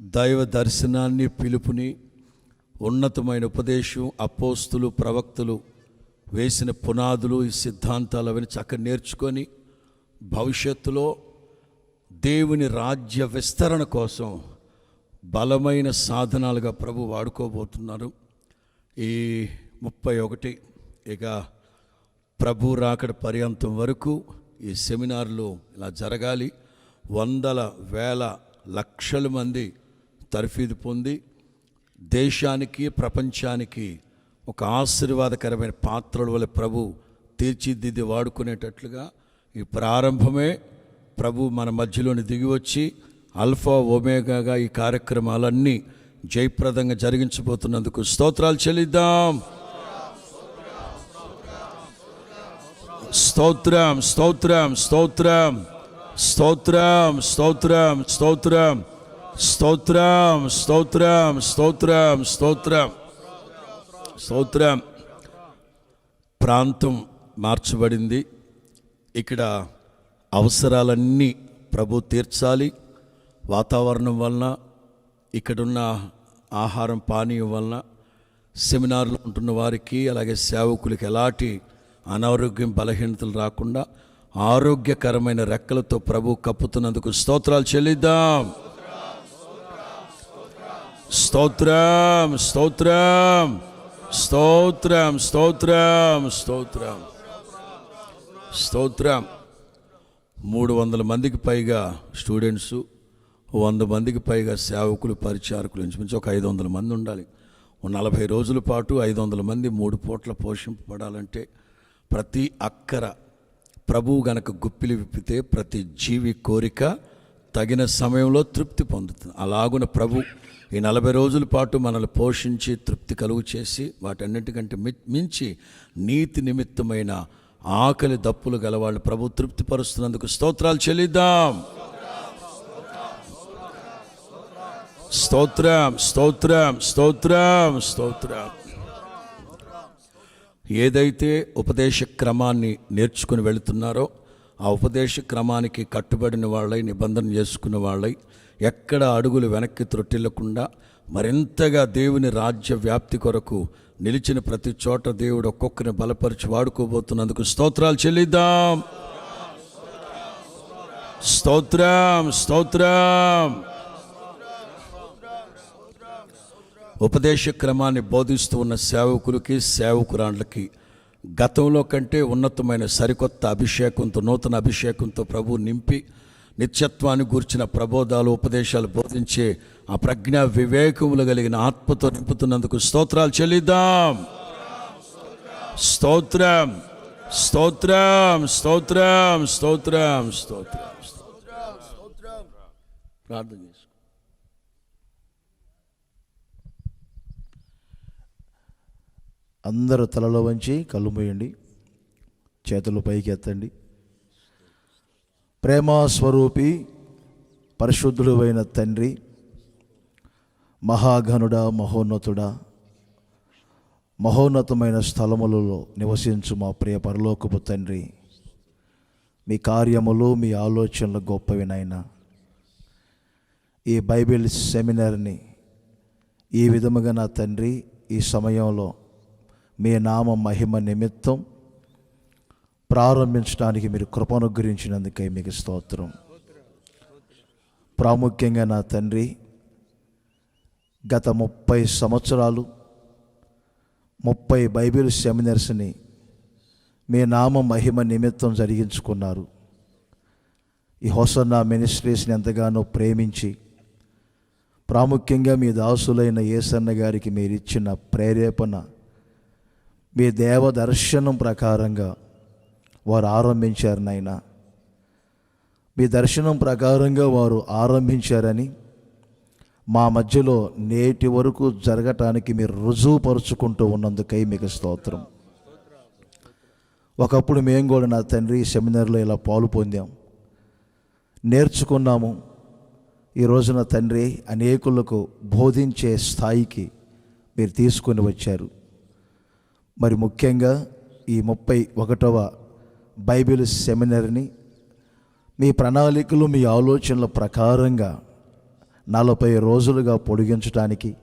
దైవ దర్శనాన్ని పిలుపుని ఉన్నతమైన ఉపదేశం అపోస్తులు ప్రవక్తలు వేసిన పునాదులు ఈ సిద్ధాంతాలు అవన్నీ చక్కగా నేర్చుకొని భవిష్యత్తులో దేవుని రాజ్య విస్తరణ కోసం బలమైన సాధనాలుగా ప్రభు వాడుకోబోతున్నారు. ఈ ముప్పై ఒకటి ఇక ప్రభు రాకడ పర్యంతం వరకు ఈ సెమినార్లు ఇలా జరగాలి. వందల వేల లక్షల మంది తర్ఫీదు పొంది దేశానికి ప్రపంచానికి ఒక ఆశీర్వాదకరమైన పాత్రల వల్ల ప్రభు తీర్చిదిద్ది వాడుకునేటట్లుగా ఈ ప్రారంభమే ప్రభు మన మధ్యలోని దిగి వచ్చి అల్ఫా ఒమేగాగా ఈ కార్యక్రమాలన్నీ జయప్రదంగా జరిగించబోతున్నందుకు స్తోత్రాలు చెల్లిద్దాం. స్తోత్రం స్తోత్రం స్తోత్రం స్తోత్రం స్తోత్రం స్తోత్రం. స్తోత్రం స్తోత్రం స్తోత్రం స్తోత్రం. స్తోత్రం. ప్రాంతం మార్చబడింది. ఇక్కడ అవసరాలన్నీ ప్రభు తీర్చాలి. వాతావరణం వలన ఇక్కడున్న ఆహారం పానీయం వలన సెమినార్లో ఉంటున్న వారికి అలాగే సేవకులకి ఎలాంటి అనారోగ్యం బలహీనతలు రాకుండా ఆరోగ్యకరమైన రెక్కలతో ప్రభు కప్పుతున్నందుకు స్తోత్రాలు చెల్లిద్దాం. స్తోత్రం స్తోత్రం స్తోత్రం స్తోత్రం స్తోత్రం స్తోత్రం. మూడు వందల మందికి పైగా స్టూడెంట్స్ వంద మందికి పైగా సేవకులు పరిచారకులు ఇంచుమించు ఒక ఐదు వందల మంది ఉండాలి. నలభై రోజుల పాటు ఐదు వందల మంది మూడు పూట్ల పోషింపబడాలంటే ప్రతి అక్కర ప్రభువు గనక గుప్పిలు విప్పితే ప్రతి జీవి కోరిక తగిన సమయంలో తృప్తి పొందుతుంది. అలాగున ప్రభు ఈ నలభై రోజుల పాటు మనల్ని పోషించి తృప్తి కలుగు చేసి వాటన్నిటికంటే మించి నీతి నిమిత్తమైన ఆకలి దప్పులు గలవాళ్ళు ప్రభు తృప్తిపరుస్తున్నందుకు స్తోత్రాలు చెల్లిద్దాం. స్తోత్రం స్తోత్రం స్తోత్రం స్తోత్రం. ఏదైతే ఉపదేశ క్రమాన్ని నేర్చుకుని వెళుతున్నారో ఆ ఉపదేశ క్రమానికి కట్టుబడిన వాళ్ళై నిబంధన చేసుకున్న వాళ్ళై ఎక్కడ అడుగులు వెనక్కి త్రొట్టిల్లకుండా మరింతగా దేవుని రాజ్య వ్యాప్తి కొరకు నిలిచిన ప్రతి చోట దేవుడు ఒక్కొక్కరిని బలపరిచి వాడుకోబోతున్నందుకు స్తోత్రాలు చెల్లిద్దాం. స్తోత్రం స్తోత్రం. ఉపదేశ క్రమాన్ని బోధిస్తూ ఉన్న సేవకులకి సేవకురాండ్లకి గతంలో కంటే ఉన్నతమైన సరికొత్త అభిషేకంతో నూతన అభిషేకంతో ప్రభు నింపి నిత్యత్వాన్ని గూర్చిన ప్రబోధాలు ఉపదేశాలు బోధించే ఆ ప్రజ్ఞ వివేకములు కలిగిన ఆత్మతో నింపుతున్నందుకు స్తోత్రాలు చెల్లిద్దాం. స్తోత్రం స్తోత్రం స్తోత్రం స్తోత్రం స్తోత్రం ప్రార్థన చేసుకో అందరూ తలలో వంచి కళ్ళు మూయండి చేతులు పైకి ఎత్తండి ప్రేమస్వరూపి పరిశుద్ధుడు అయిన తండ్రి మహాఘనుడ మహోన్నతుడా మహోన్నతమైన స్థలములలో నివసించు మా ప్రియ పరలోకపు తండ్రి. మీ కార్యములు మీ ఆలోచనలు గొప్పవి నాయన. ఈ బైబిల్ సెమినార్ని ఈ విధముగా నా తండ్రి ఈ సమయంలో మీ నామ మహిమ నిమిత్తం ప్రారంభించడానికి మీరు కృపనుగ్రహించినందుకై మీకు స్తోత్రం. ప్రాముఖ్యంగా నా తండ్రి గత ముప్పై సంవత్సరాలు ముప్పై బైబిల్ సెమినర్స్ని మీ నామ మహిమ నిమిత్తం జరిగించుకున్నారు. ఈ హోసన్న మినిస్ట్రీస్ని ఎంతగానో ప్రేమించి ప్రాముఖ్యంగా మీ దాసులైన ఏసన్న గారికి మీరు ఇచ్చిన ప్రేరేపణ మీ దేవ దర్శనం ప్రకారంగా వారు ఆరంభించారు నాయన. మీ దర్శనం ప్రకారంగా వారు ఆరంభించారని మా మధ్యలో నేటి వరకు జరగటానికి మీరు రుజువుపరుచుకుంటూ ఉన్నందుకై మీకు స్తోత్రం. ఒకప్పుడు మేము కూడా నా తండ్రి సెమినార్లో ఇలా పాలు పొందాం. నేర్చుకున్నాము. ఈ రోజున తండ్రి అనేకులకు బోధించే స్థాయికి మీరు తీసుకొని వచ్చారు. మరి ముఖ్యంగా ఈ ముప్పై ఒకటవ బైబిల్ సెమినర్ని మీ ప్రణాళికలు మీ ఆలోచనల ప్రకారంగా నలభై రోజులుగా పొడిగించడానికి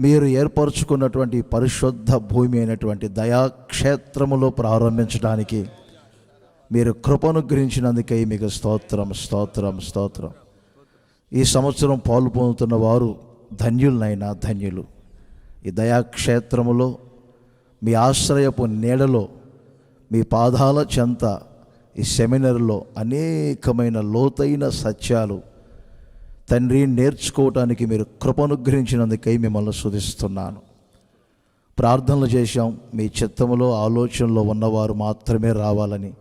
మీరు ఏర్పరచుకున్నటువంటి పరిశుద్ధ భూమి అయినటువంటి దయాక్షేత్రములో ప్రారంభించడానికి మీరు కృపను గ్రహించినందుకై మీకు స్తోత్రం స్తోత్రం స్తోత్రం. ఈ సంవత్సరం పాలు పొందుతున్న వారు ధన్యులనైనా ధన్యులు. ఈ దయాక్షేత్రములో మీ ఆశ్రయపు నీడలో మీ పాదాల చెంత ఈ సెమినర్లో అనేకమైన లోతైన సత్యాలు తండ్రి నేర్చుకోవటానికి మీరు కృపనుగ్రహించినందుకై మిమ్మల్ని శుధిస్తున్నాను ప్రార్థనలు చేశాం. మీ చిత్తంలో ఆలోచనలో ఉన్నవారు మాత్రమే రావాలని.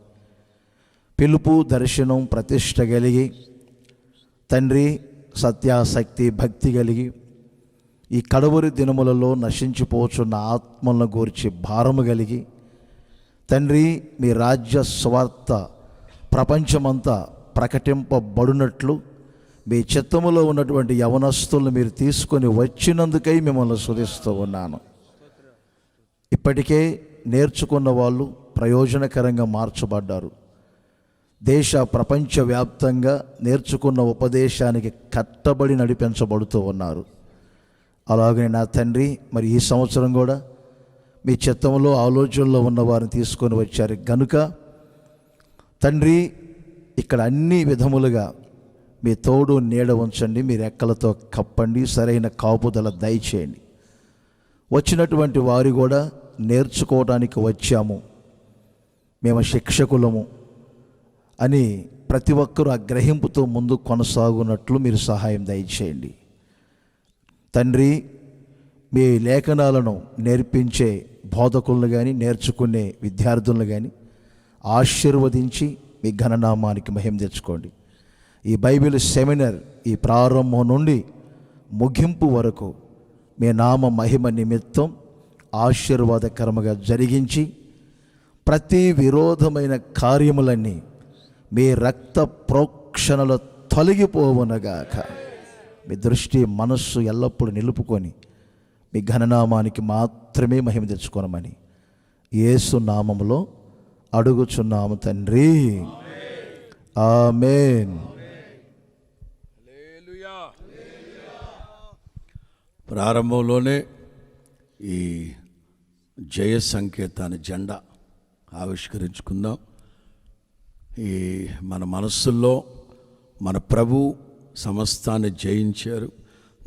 పిలుపు దర్శనం ప్రతిష్ట కలిగి తండ్రి సత్యాసక్తి భక్తి కలిగి ఈ కడవరి దినములలో నశించిపోచున్న ఆత్మలను గూర్చి భారము కలిగి తండ్రి మీ రాజ్య స్వార్థ ప్రపంచమంతా ప్రకటింపబడినట్లు మీ చిత్తములో ఉన్నటువంటి యవనస్తులను మీరు తీసుకొని వచ్చినందుకై మిమ్మల్ని శుధిస్తూ ఉన్నాను. ఇప్పటికే నేర్చుకున్న వాళ్ళు ప్రయోజనకరంగా మార్చబడ్డారు. దేశ ప్రపంచవ్యాప్తంగా నేర్చుకున్న ఉపదేశానికి కట్టబడి నడిపించబడుతూ ఉన్నారు. అలాగే నా తండ్రి మరి ఈ సంవత్సరం కూడా మీ చిత్తంలో ఆలోచనలో ఉన్న వారిని తీసుకొని వచ్చారు. గనుక తండ్రి ఇక్కడ అన్ని విధములుగా మీ తోడు నీడ ఉంచండి మీ రెక్కలతో కప్పండి సరైన కాపుదల దయచేయండి. వచ్చినటువంటి వారు కూడా నేర్చుకోవడానికి వచ్చాము. మేము శిక్షకులము అని ప్రతి ఒక్కరూ ఆ గ్రహింపుతో ముందు కొనసాగునట్లు మీరు సహాయం దయచేయండి. తండ్రి మీ లేఖనాలను నేర్పించే బోధకులను కానీ నేర్చుకునే విద్యార్థులను కానీ ఆశీర్వదించి మీ ఘననామానికి మహిమ తెచ్చుకోండి. ఈ బైబిల్ సెమినర్ ఈ ప్రారంభం నుండి ముగింపు వరకు మీ నామ మహిమ నిమిత్తం ఆశీర్వాదకరముగా జరిగించి ప్రతి విరోధమైన కార్యములన్నీ మీ రక్త ప్రోక్షణలో తొలగిపోవునగాక మీ దృష్టి మనస్సు ఎల్లప్పుడూ నిలుపుకొని మీ ఘననామానికి మాత్రమే మహిమ తెచ్చుకోనమని యేసు నామములో అడుగుచున్నాము తండ్రి. ఆమెన్. ప్రారంభంలోనే ఈ జయ సంకేతాన్ని జెండా ఆవిష్కరించుకుందాం. ఈ మన మనస్సుల్లో మన ప్రభు సమస్తాన్ని జయించారు.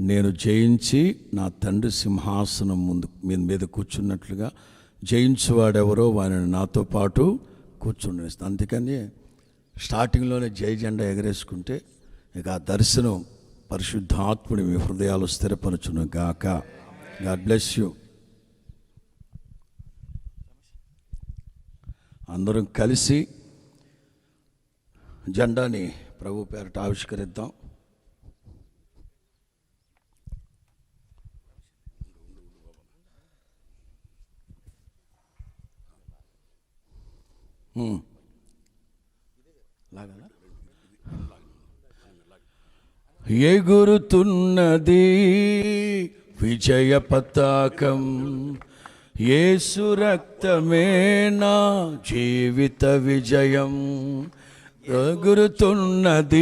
నేను జయించి నా తండ్రి సింహాసనం ముందు మీద మీద కూర్చున్నట్లుగా జయించువాడెవరో వారిని నాతో పాటు కూర్చుండేస్తాను అందుకని స్టార్టింగ్లోనే జై జెండా ఎగరేసుకుంటే ఇక ఆ దర్శనం పరిశుద్ధాత్ముడి మీ హృదయాలు స్థిరపరచును గాక. God bless you. అందరం కలిసి జెండాని ప్రభు పేరట ఆవిష్కరిద్దాం. Hmm. ఎగురుతున్నది విజయ పతాకం. ఏసు రక్తమే నా జీవిత విజయం. ఎగురుతున్నది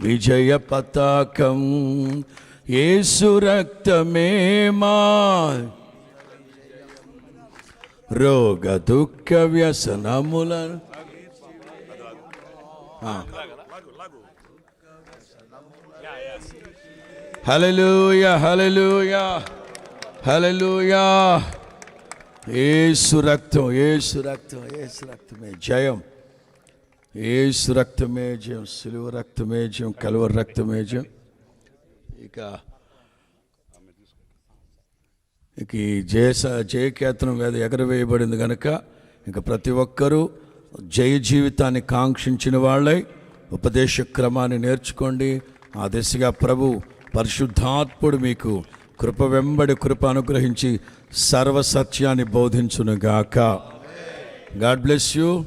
విజయ పతాకం. ఏసు రక్తమే మా రోగ దుఃఖ వ్యసనముల హల్లెలూయా హల్లెలూయా హల్లెలూయా యేసు రక్తం యేసు రక్తం యేసు రక్తమే జయం యేసు రక్తమే జయం సిలువ రక్తమే జయం కలువరి రక్తమే జయం ఇక ఇక ఈ జయస జయకేతనం వేద ఎగరవేయబడింది కనుక ఇక ప్రతి ఒక్కరూ జయ జీవితాన్ని కాంక్షించిన వాళ్ళై ఉపదేశ క్రమాన్ని నేర్చుకోండి. ఆ దిశగా ప్రభు పరిశుద్ధాత్ముడు మీకు కృప వెంబడి కృప అనుగ్రహించి సర్వసత్యాన్ని బోధించునుగాక. God bless you.